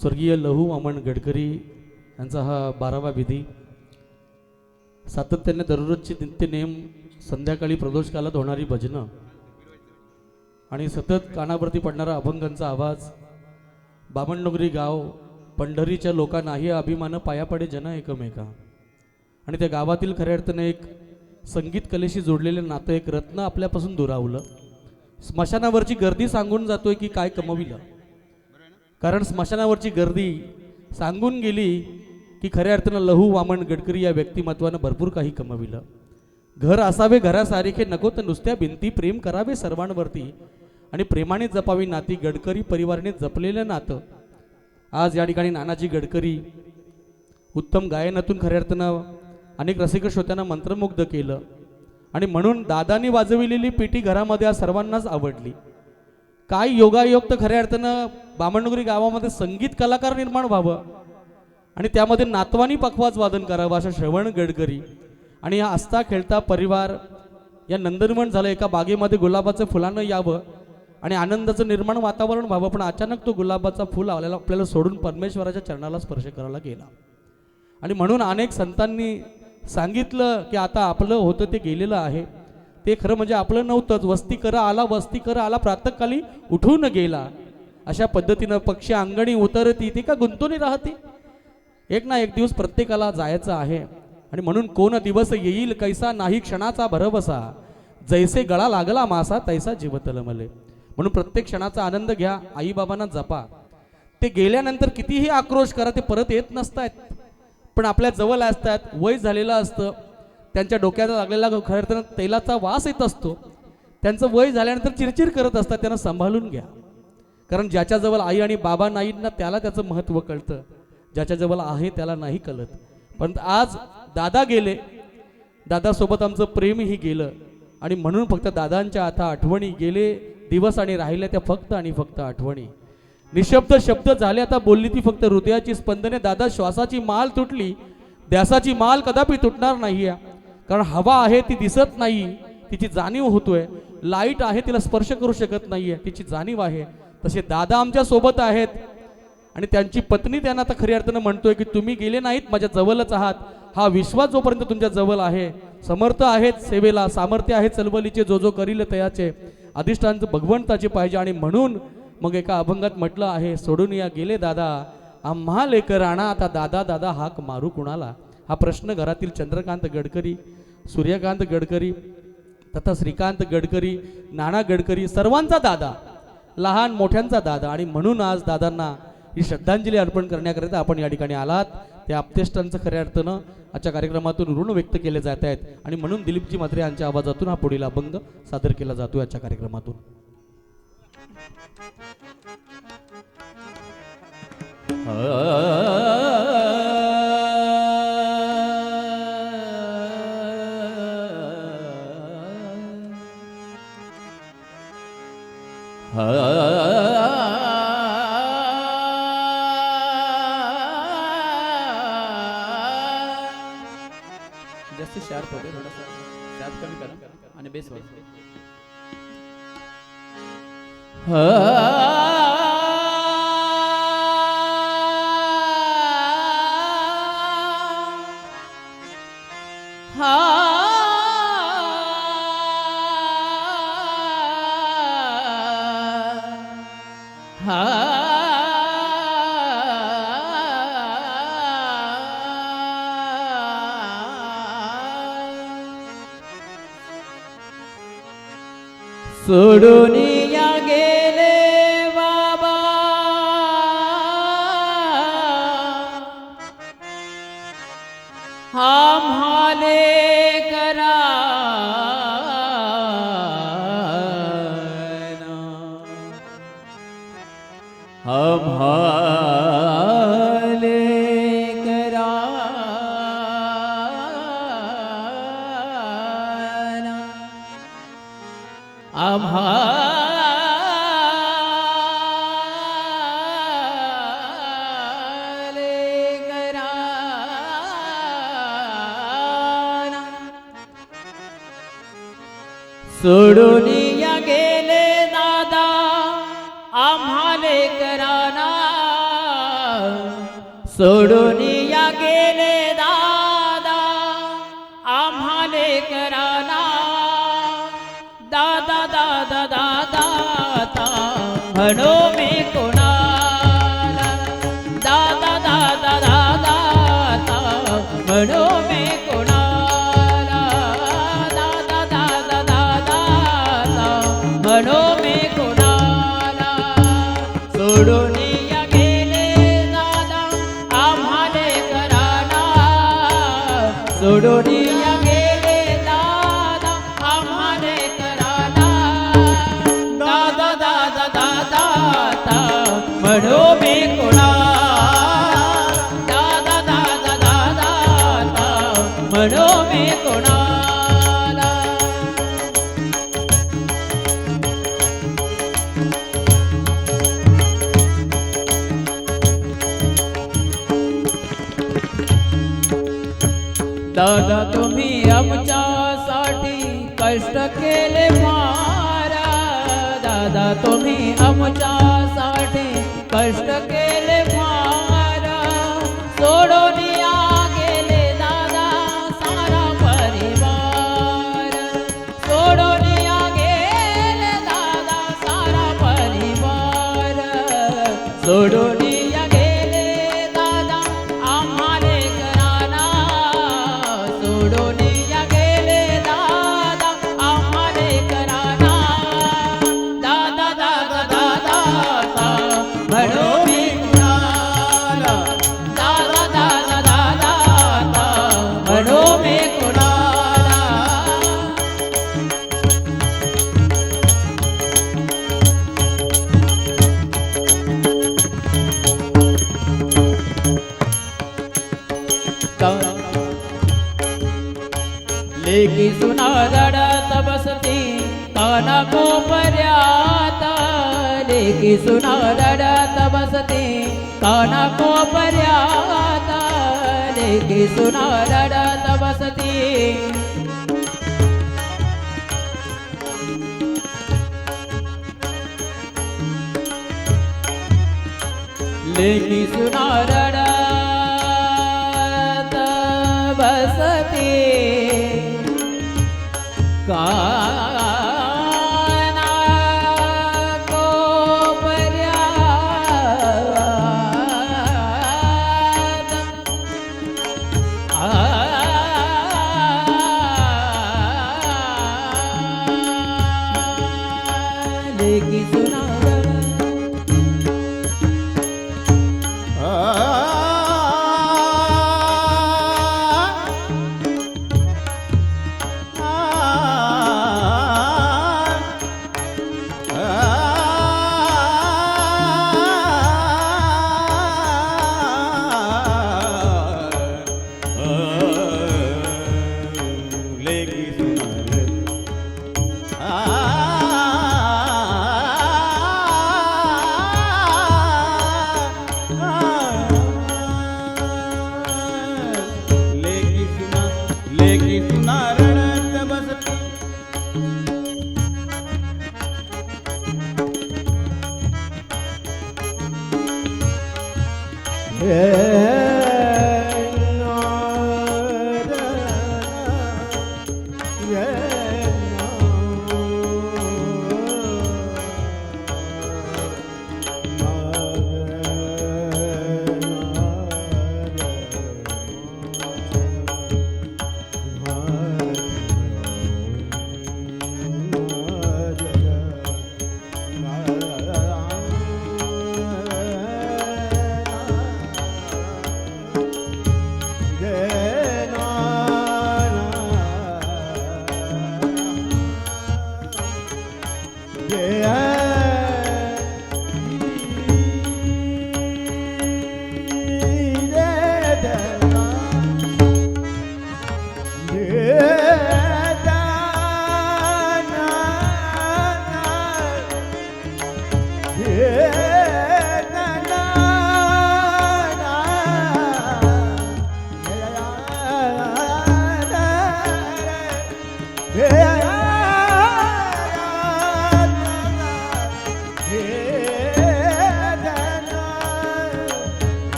स्वर्गीय लहू वामन गडकरी यांचा हा बारावा विधी. सातत्याने दररोजचे नित्यनेम संध्याकाळी प्रदोषकालात होणारी भजनं आणि सतत कानावरती पडणारा अभंगांचा आवाज बामणनगरी गाव पंढरीच्या लोकांनाही अभिमान पाया पडे जन एकमेका. आणि त्या गावातील खऱ्या अर्थाने एक संगीत कलेशी जोडलेलं नातं एक रत्न आपल्यापासून दुरावलं. स्मशानावरची गर्दी सांगून जातोय की काय कमविलं? कारण स्मशानावरची गर्दी सांगून गेली की खऱ्या अर्थानं लहू वामन गडकरी या व्यक्तिमत्वानं भरपूर काही कमविलं. घर असावे घरासारखे नको तर नुसत्या भिंती प्रेम करावे सर्वांवरती. आणि प्रेमाने जपावी नाती गडकरी परिवाराने जपलेलं नातं. आज या ठिकाणी नानाजी गडकरी उत्तम गायनातून खऱ्या अर्थानं अनेक रसिक श्रोत्यांना मंत्रमुग्ध केलं. आणि म्हणून दादानी वाजविलेली पेटी घरामध्ये आज सर्वांनाच आवडली. काय योगायोग तर खऱ्या अर्थानं बामणनगरी गावामध्ये संगीत कलाकार निर्माण व्हावं? आणि त्यामध्ये नातवानी पखवाज वादन करावं अशा श्रवण गडकरी आणि हा असता खेळता परिवार या नंदनवन झालं एका बागेमध्ये गुलाबाचं फुलानं यावं आणि आनंदाचं निर्माण वातावरण व्हावं पण अचानक तो गुलाबाचा फुल आपल्याला आपल्याला सोडून परमेश्वराच्या चरणाला स्पर्श करायला गेला. आणि म्हणून अनेक संतांनी सांगितलं की आता आपलं होतं ते गेलेलं आहे. ते खरं म्हणजे आपलं नव्हतंच. वस्ती करा आला वस्ती करा आला प्रातःकाली उठून गेला. अशा पद्धतीनं पक्षी अंगणी उतरती ती का गुंतवणी राहते? एक ना एक दिवस प्रत्येकाला जायचं आहे. आणि म्हणून कोण दिवस येईल कैसा नाही क्षणाचा भरवसा. जैसे गळा लागला मासा तैसा जीवतल मले म्हणून प्रत्येक क्षणाचा आनंद घ्या आईबाबांना जपा. ते गेल्यानंतर कितीही आक्रोश करा ते परत येत नसतात पण आपल्या जवळ असतात वय झालेलं असतं त्यांच्या डोक्याला लागलेला खरं तर तेलाचा वास येत असतो. त्यांचं वय झाल्यानंतर चिरचिर करत असतात त्यांना सांभाळून घ्या. कारण ज्याच्याजवळ आई आणि बाबा नाहीत ना त्याला त्याचं महत्त्व कळतं. ज्याच्याजवळ आहे त्याला नाही कळत. पण आज दादा गेले. दादासोबत आमचं प्रेमही गेलं. आणि म्हणून फक्त दादांच्या आता आठवणी गेले दिवस आणि राहिल्या त्या फक्त आणि फक्त आठवणी. निशब्द शब्द झाले आता बोलली ती फक्त हृदयाची स्पंदने. दादा श्वासाची माल तुटली. द्यासाची माल कदापि तुटणार नाही कारण हवा आहे ती दिसत नाही तिची जाणीव होतोय. लाइट आहे तिला स्पर्श करू शकत नाहीये तिची जाणीव आहे. तसे दादा आमच्यासोबत आहेत. आणि त्यांची पत्नी त्यांना आता खऱ्या अर्थानं म्हणतोय की तुम्ही गेले नाहीत माझ्या जवळच आहात. हा विश्वास जोपर्यंत तुमच्या जवळ आहे समर्थ आहेत सेवेला सामर्थ्य आहे चलबलीचे जो जो करील तयाचे. अधिष्ठानचं भगवंताचे पाहिजे आणि म्हणून मग एका अभंगात म्हटलं आहे सोडून या गेले दादा. आम्हा लेकर आणा आता दादा दादा हाक मारू कुणाला? हा प्रश्न घरातील चंद्रकांत गडकरी सूर्यकांत गडकरी तथा श्रीकांत गडकरी नाना गडकरी सर्वांचा दादा लहान मोठ्यांचा दादा आणि म्हणून आज दादांना ही श्रद्धांजली अर्पण करण्याकरिता आपण या ठिकाणी आलात. त्या आपतेष्टांचं खऱ्या अर्थानं आजच्या कार्यक्रमातून ऋण व्यक्त केले जात आहेत आणि म्हणून दिलीपजी म्हात्रे यांच्या आवाजातून हा पुढील अभंग सादर केला जातो आजच्या कार्यक्रमातून. જસ્ટ શાર્પ હોતે થોડા શાર્પ કમી હા सोडून अभाले करा। आम्हाले करा। सोडून आम्हाले कराना. सोडून या गेले दादा. आम्हाले कराना. दादा दादा दादा आता म्हणो मी म्हणो मी कोणा? दादा दादा दादा आता म्हणो मी कोणाला दादा तुम्ही आमच्यासाठी कष्ट केले फारा दादा तुम्ही लेकी सुना रडत बसती काना कोपर्यात लेकी सुना रडत बसती काना कोपर्यात लेकी सुना रडत बसती लेकी सुना लेकी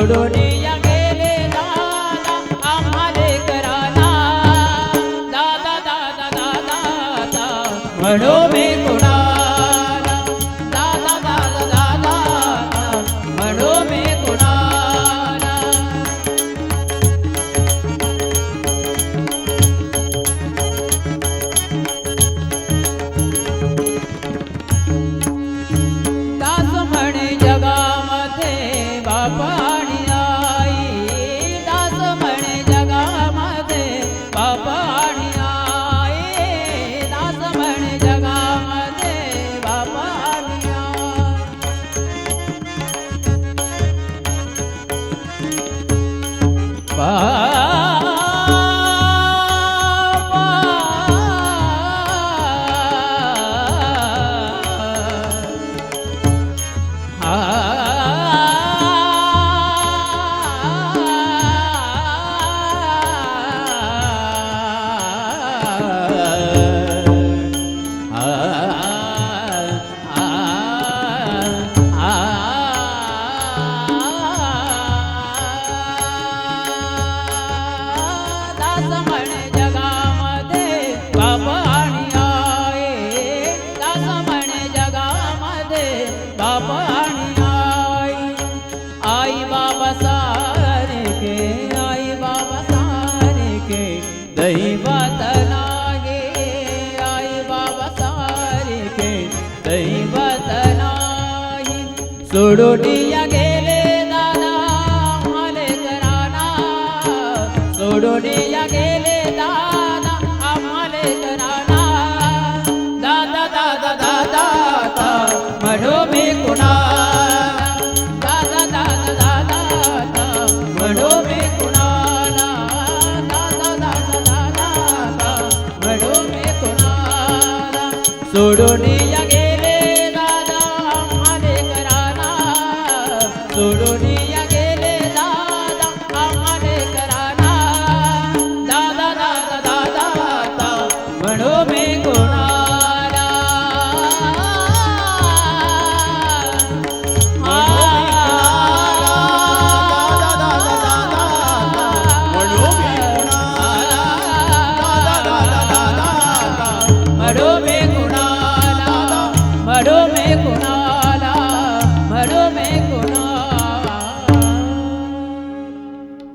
ઘોડોની આગેલે દાદા અમારે કરાના. દાદા દાદા દાદા દાદા. बाबा सारे के आई बाबा सारे के दैवत नागे आई बाबा सारे के दैवत नाही सोडोटी या மனோமே